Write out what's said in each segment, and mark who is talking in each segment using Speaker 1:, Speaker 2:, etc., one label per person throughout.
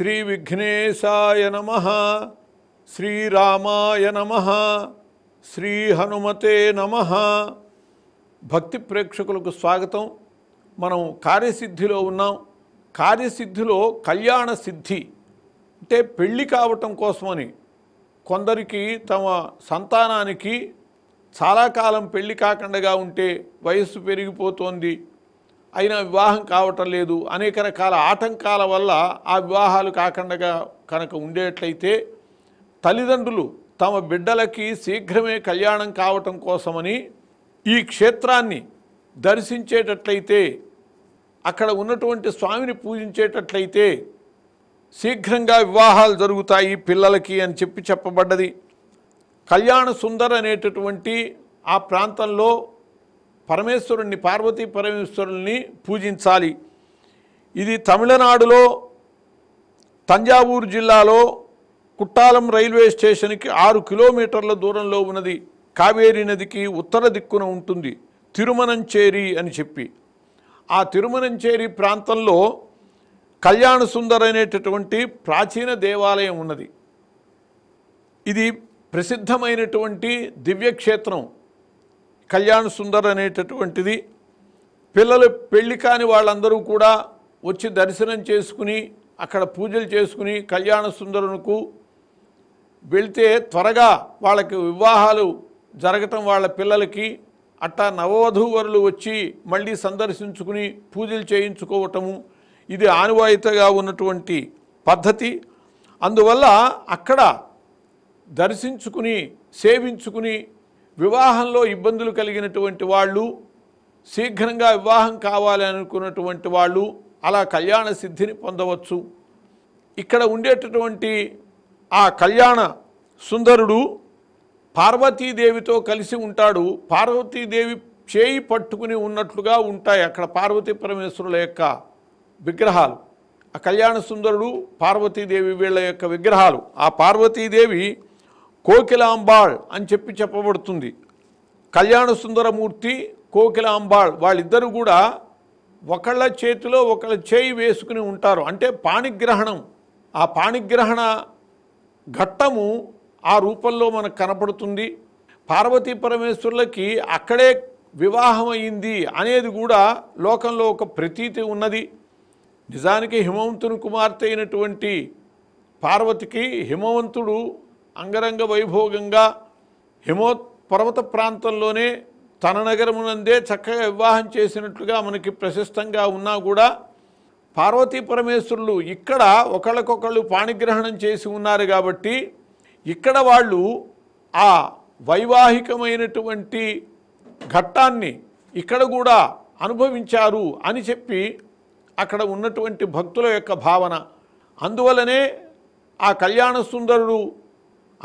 Speaker 1: శ్రీ విఘ్నేశాయ నమ శ్రీరామాయ నమ శ్రీ హనుమతే నమ. భక్తి ప్రేక్షకులకు స్వాగతం. మనం కార్యసిద్ధిలో ఉన్నాం. కార్యసిద్ధిలో కళ్యాణ సిద్ధి అంటే పెళ్ళి కావటం కోసమని కొందరికి తమ సంతానానికి చాలా కాలం పెళ్ళి కాకుండా ఉంటే వయస్సు పెరిగిపోతోంది. అయినా వివాహం కావటం లేదు. అనేక రకాల ఆటంకాల వల్ల ఆ వివాహాలు కాకుండా కనుక ఉండేట్లయితే తల్లిదండ్రులు తమ బిడ్డలకి శీఘ్రమే కళ్యాణం కావటం కోసమని ఈ క్షేత్రాన్ని దర్శించేటట్లయితే అక్కడ ఉన్నటువంటి స్వామిని పూజించేటట్లయితే శీఘ్రంగా వివాహాలు జరుగుతాయి పిల్లలకి అని చెప్పి చెప్పబడ్డది. కళ్యాణ సుందర్ అనేటటువంటి ఆ ప్రాంతంలో పరమేశ్వరుణ్ణి పార్వతీ పరమేశ్వరుల్ని పూజించాలి. ఇది తమిళనాడులో తంజావూరు జిల్లాలో కుట్టాలం రైల్వే స్టేషన్కి ఆరు కిలోమీటర్ల దూరంలో ఉన్నది. కావేరీ నదికి ఉత్తర దిక్కున ఉంటుంది. తిరుమనంచేరి అని చెప్పి. ఆ తిరుమనంచేరి ప్రాంతంలో కళ్యాణ సుందర్ అనేటటువంటి ప్రాచీన దేవాలయం ఉన్నది. ఇది ప్రసిద్ధమైనటువంటి దివ్యక్షేత్రం. కళ్యాణ సుందర్ అనేటటువంటిది పిల్లలు పెళ్ళి కాని వాళ్ళందరూ కూడా వచ్చి దర్శనం చేసుకుని అక్కడ పూజలు చేసుకుని కళ్యాణ సుందరునకు వెళితే త్వరగా వాళ్ళకి వివాహాలు జరగటం వాళ్ళ పిల్లలకి అట్టా నవవధూవరులు వచ్చి మళ్ళీ సందర్శించుకుని పూజలు చేయించుకోవటము ఇది ఆనువాయితగా ఉన్నటువంటి పద్ధతి. అందువల్ల అక్కడ దర్శించుకుని సేవించుకుని వివాహంలో ఇబ్బందులు కలిగినటువంటి వాళ్ళు శీఘ్రంగా వివాహం కావాలి అనుకున్నటువంటి వాళ్ళు అలా కళ్యాణ సిద్ధిని పొందవచ్చు. ఇక్కడ ఉండేటటువంటి ఆ కళ్యాణ సుందరుడు పార్వతీదేవితో కలిసి ఉంటాడు. పార్వతీదేవి చేయి పట్టుకుని ఉన్నట్లుగా ఉంటాయి అక్కడ పార్వతీ పరమేశ్వరుల యొక్క విగ్రహాలు. ఆ కళ్యాణ సుందరుడు పార్వతీదేవి వీళ్ళ యొక్క విగ్రహాలు. ఆ పార్వతీదేవి కోకిలాంబాళ్ అని చెప్పి చెప్పబడుతుంది. కళ్యాణ సుందరమూర్తి కోకిలాంబాళ్ వాళ్ళిద్దరూ కూడా ఒకళ్ళ చేతిలో ఒకళ్ళ చేయి వేసుకుని ఉంటారు. అంటే పాణిగ్రహణం. ఆ పాణిగ్రహణ ఘట్టము ఆ రూపంలో మనకు కనపడుతుంది. పార్వతీ పరమేశ్వరులకి అక్కడే వివాహం అయింది అనేది కూడా లోకంలో ఒక ప్రతీతి ఉన్నది. నిజానికి హిమవంతుని కుమార్తె అయినటువంటి పార్వతికి హిమవంతుడు అంగరంగ వైభోగంగా హిమో పర్వత ప్రాంతంలోనే తన నగరమునందే చక్కగా వివాహం చేసినట్లుగా మనకి ప్రశస్తంగా ఉన్నా కూడా పార్వతీ పరమేశ్వరులు ఇక్కడ ఒకళ్ళకొకళ్ళు పాణిగ్రహణం చేసి ఉన్నారు కాబట్టి ఇక్కడ వాళ్ళు ఆ వైవాహికమైనటువంటి ఘట్టాన్ని ఇక్కడ కూడా అనుభవించారు అని చెప్పి అక్కడ ఉన్నటువంటి భక్తుల యొక్క భావన. అందువలనే ఆ కళ్యాణ సుందరుడు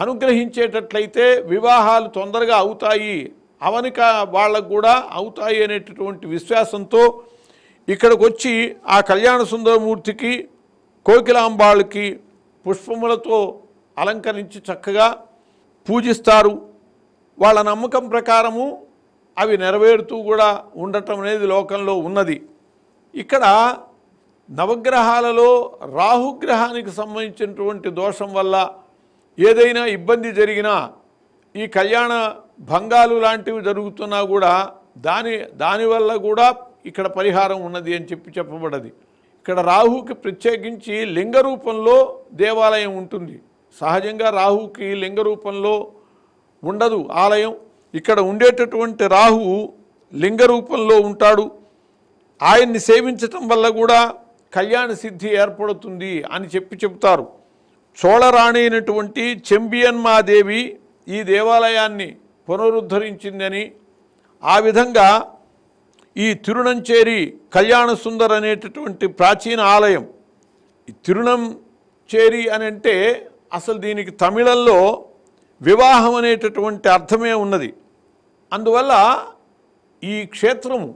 Speaker 1: అనుగ్రహించేటట్లయితే వివాహాలు తొందరగా అవుతాయి. అవనిక వాళ్ళకు కూడా అవుతాయి అనేటటువంటి విశ్వాసంతో ఇక్కడికి వచ్చి ఆ కళ్యాణ సుందరమూర్తికి కోకిలాంబాళ్ళకి పుష్పములతో అలంకరించి చక్కగా పూజిస్తారు. వాళ్ళ నమ్మకం ప్రకారము అవి నెరవేరుతూ కూడా ఉండటం అనేది లోకంలో ఉన్నది. ఇక్కడ నవగ్రహాలలో రాహుగ్రహానికి సంబంధించినటువంటి దోషం వల్ల ఏదైనా ఇబ్బంది జరిగినా ఈ కళ్యాణ భంగాలు లాంటివి జరుగుతున్నా కూడా దాని దానివల్ల కూడా ఇక్కడ పరిహారం ఉన్నది అని చెప్పి చెప్పబడది. ఇక్కడ రాహుకి ప్రత్యేకించి లింగ రూపంలో దేవాలయం ఉంటుంది. సహజంగా రాహుకి లింగ రూపంలో ఉండదు ఆలయం. ఇక్కడ ఉండేటటువంటి రాహు లింగ రూపంలో ఉంటాడు. ఆయన్ని సేవించటం వల్ల కూడా కళ్యాణ సిద్ధి ఏర్పడుతుంది అని చెప్పి చెబుతారు. చోళరాణి అయినటువంటి చెంబియన్మాదేవి ఈ దేవాలయాన్ని పునరుద్ధరించిందని ఆ విధంగా ఈ తిరుణంచేరి కళ్యాణ సుందర్ అనేటటువంటి ప్రాచీన ఆలయం ఈ తిరుణంచేరి అని అంటే అసలు దీనికి తమిళంలో వివాహం అనేటటువంటి అర్థమే ఉన్నది. అందువల్ల ఈ క్షేత్రము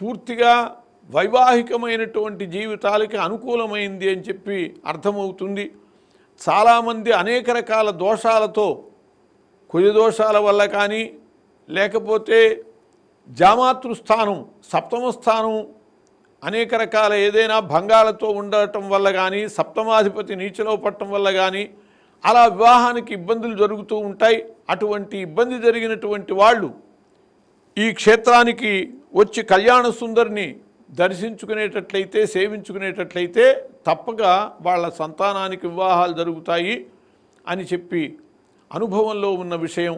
Speaker 1: పూర్తిగా వైవాహికమైనటువంటి జీవితాలకి అనుకూలమైంది అని చెప్పి అర్థమవుతుంది. చాలామంది అనేక రకాల దోషాలతో కుజ దోషాల వల్ల కానీ లేకపోతే జామాతృస్థానం సప్తమ స్థానం అనేక రకాల ఏదైనా భంగాలతో ఉండటం వల్ల కానీ సప్తమాధిపతి నీచలో పట్టడం వల్ల కానీ అలా వివాహానికి ఇబ్బందులు జరుగుతూ ఉంటాయి. అటువంటి ఇబ్బంది జరిగినటువంటి వాళ్ళు ఈ క్షేత్రానికి వచ్చి కళ్యాణ సుందరిని దర్శించుకునేటట్లయితే సేవించుకునేటట్లయితే తప్పక వాళ్ళ సంతానానికి వివాహాలు జరుగుతాయి అని చెప్పి అనుభవంలో ఉన్న విషయం.